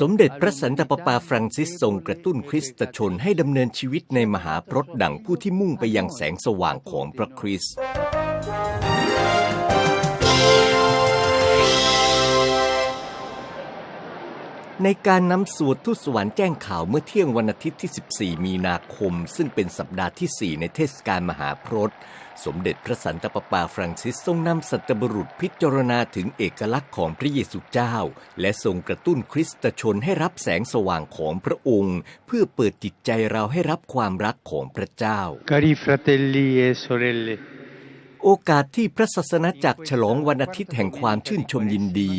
สมเด็จพระสันตะปาปาฟรังซิสทรงกระตุ้นคริสตชนให้ดำเนินชีวิตในมหาพรตดังผู้ที่มุ่งไปยังแสงสว่างของพระคริสต์ ในการนำสวดทุตสวรรค์แจ้งข่าวเมื่อเที่ยงวันอาทิตย์ที่ 14 มีนาคม ซึ่งเป็นสัปดาห์ที่ 4 ในเทศกาลมหาพรตสมเด็จพระสันตะปาปาฟรังซิสทรงนำสัตบุรุษพิจารณาถึงเอกลักษณ์ของพระเยซูเจ้า และทรงกระตุ้นคริสตชนให้รับแสงสว่างของพระองค์ เพื่อเปิดจิตใจเราให้รับความรักของพระเจ้า Cari fratelli e sorelle, โอกาสที่พระศาสนาจักรฉลองวันอาทิตย์แห่งความชื่นชมยินดี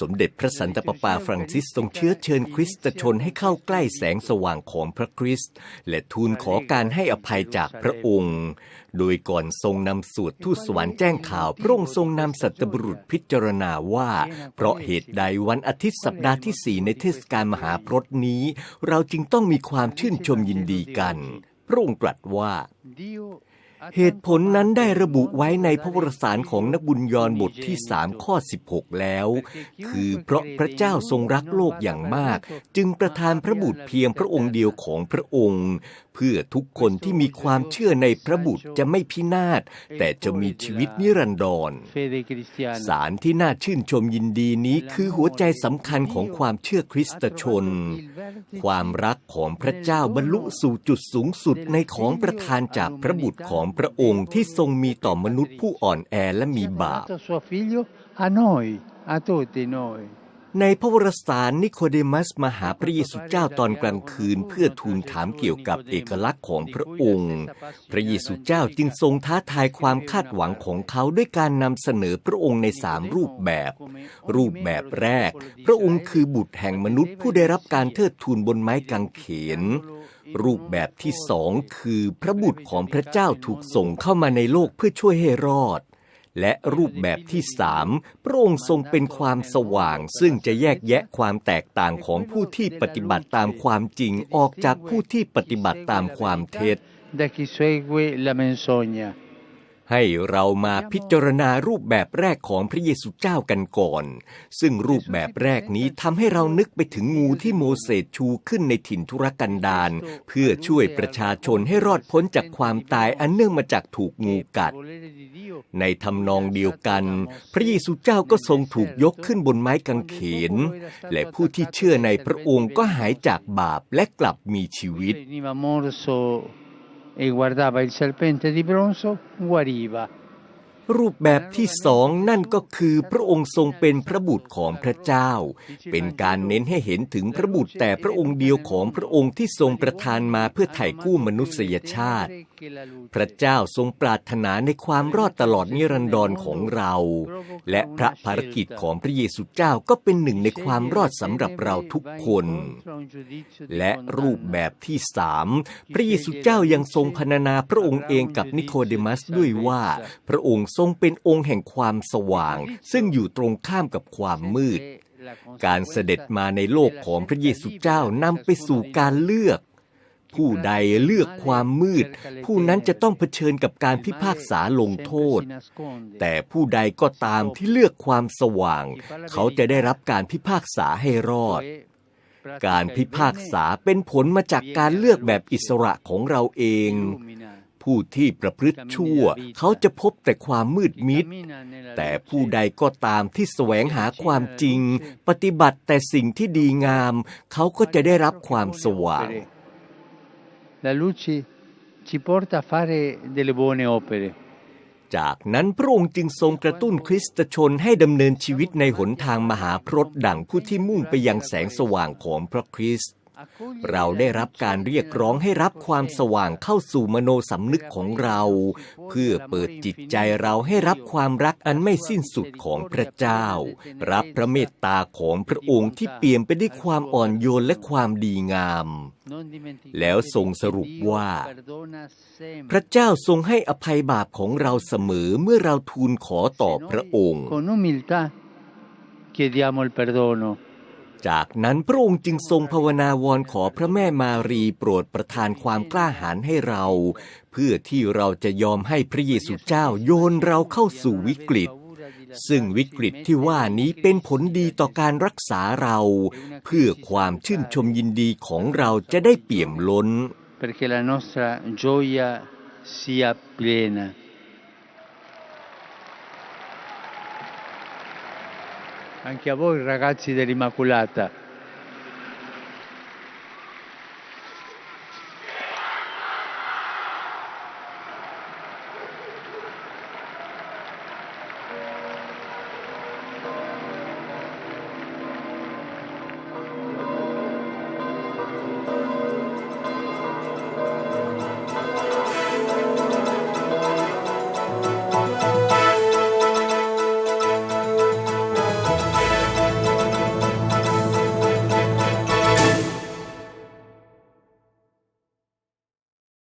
สมเด็จพระสันตะปาปาฟรังซิสทรงเชื้อเชิญคริสตชนให้เข้าใกล้แสงสว่างของพระคริสต์และทูลขอการให้อภัยจากพระองค์ โดยก่อนทรงนำสวดทูตสวรรค์แจ้งข่าวพระองค์ทรงนำสัตบุรุษพิจารณาว่า เพราะเหตุใดวันอาทิตย์สัปดาห์ที่สี่ในเทศกาลมหาพรตนี้ เราจึงต้องมีความชื่นชมยินดีกัน พระองค์ตรัสว่า เหตุผลนั้นได้ระบุไว้ในพระวรสารของนักบุญยอนบทที่3ข้อ 16 แล้ว คือเพราะพระเจ้าทรงรักโลกอย่างมาก จึงประทานพระบุตรเพียงพระองค์เดียวของพระองค์ เพื่อทุกคนที่มีความเชื่อในพระบุตรจะไม่พินาศแต่จะมีชีวิตนิรันดรสารที่น่าชื่นชมยินดีนี้คือหัวใจสำคัญของความเชื่อคริสตชนความรักของพระเจ้าบรรลุสู่จุดสูงสุดในของประทานจากพระบุตรของพระองค์ที่ทรงมีต่อมนุษย์ผู้อ่อนแอและมีบาป ในพระวรสารนิโคเดมัสมาหาพระเยซูเจ้าตอนกลางคืนเพื่อทูลถามเกี่ยวกับเอกลักษณ์ของพระองค์ พระเยซูเจ้าจึงทรงท้าทายความคาดหวังของเขาด้วยการนำเสนอพระองค์ในสามรูปแบบ รูปแบบแรก พระองค์คือบุตรแห่งมนุษย์ผู้ได้รับการเทิดทูนบนไม้กางเขนรูปแบบที่สองคือพระบุตรของพระเจ้าถูกส่งเข้ามาในโลกเพื่อช่วยให้รอด และรูปแบบที่สามพระองค์ทรงเป็นความสว่าง ซึ่งจะแยกแยะความแตกต่างของผู้ที่ปฏิบัติตามความจริงออกจากผู้ที่ปฏิบัติตามความเท็จ Da chi segue la menzogna. ให้เรามาพิจารณารูปแบบแรกของพระเยซูเจ้ากันก่อน ซึ่งรูปแบบแรกนี้ทำให้เรานึกไปถึงงูที่โมเสสชูขึ้นในถิ่นทุรกันดารเพื่อช่วยประชาชนให้รอดพ้นจากความตายอันเนื่องมาจากถูกงูกัด ในทำนองเดียวกัน พระเยซูเจ้าก็ทรงถูกยกขึ้นบนไม้กางเขน และผู้ที่เชื่อในพระองค์ก็หายจากบาปและกลับมีชีวิต Veniva morso e guardava il serpente di bronzo, guariva. รูปแบบที่สองนั่นก็คือพระองค์ทรงเป็นพระบุตรของพระเจ้า เป็นการเน้นให้เห็นถึงพระบุตรแต่พระองค์เดียวของพระองค์ที่ทรงประทานมาเพื่อไถ่กู้มนุษยชาติพระเจ้าทรงปรารถนาในความรอดตลอดนิรันดรของเรา และพระภารกิจของพระเยซูเจ้าก็เป็นหนึ่งในความรอดสำหรับเราทุกคน และรูปแบบที่สามพระเยซูเจ้ายังทรงพรรณนาพระองค์เองกับนิโคเดมัสด้วยว่า พระองค์ทรงเป็นองค์แห่งความสว่าง ซึ่งอยู่ตรงข้ามกับความมืด การเสด็จมาในโลกของพระเยซูเจ้านำไปสู่การเลือก ผู้ใดเลือกความมืด ผู้นั้นจะต้องเผชิญกับการพิพากษาลงโทษ แต่ผู้ใดก็ตามที่เลือกความสว่าง เขาจะได้รับการพิพากษาให้รอด การพิพากษาเป็นผลมาจากการเลือกแบบอิสระของเราเอง ผู้ที่ประพฤติชั่ว เขาจะพบแต่ความมืดมิด แต่ผู้ใดก็ตามที่แสวงหาความจริง ปฏิบัติแต่สิ่งที่ดีงาม เขาก็จะได้รับความสว่าง La luce ci porta a fare delle buone opere. จากนั้นพระองค์จึงทรงกระตุ้นคริสตชนให้ดำเนินชีวิตในหนทางมหาพรตดั่งผู้ที่มุ่งไปยังแสงสว่างของพระคริสต์ เราได้รับการเรียกร้องให้รับความสว่างเข้าสู่มโนสำนึกของเรา เพื่อเปิดจิตใจเราให้รับความรักอันไม่สิ้นสุดของพระเจ้า รับพระเมตตาของพระองค์ที่เปี่ยมไปด้วยความอ่อนโยนและความดีงาม แล้วทรงสรุปว่า พระเจ้าทรงให้อภัยบาปของเราเสมอเมื่อเราทูลขอต่อพระองค์ Con umiltà chiediamo il perdono. จากนั้นพระองค์จึงทรงภาวนาวอนขอพระแม่มารีโปรดประทานความกล้าหาญให้เรา เพื่อที่เราจะยอมให้พระเยซูเจ้าโยนเราเข้าสู่วิกฤต ซึ่งวิกฤตที่ว่านี้เป็นผลดีต่อการรักษาเรา เพื่อความชื่นชมยินดีของเราจะได้เปี่ยมล้น anche a voi ragazzi dell'Immacolata,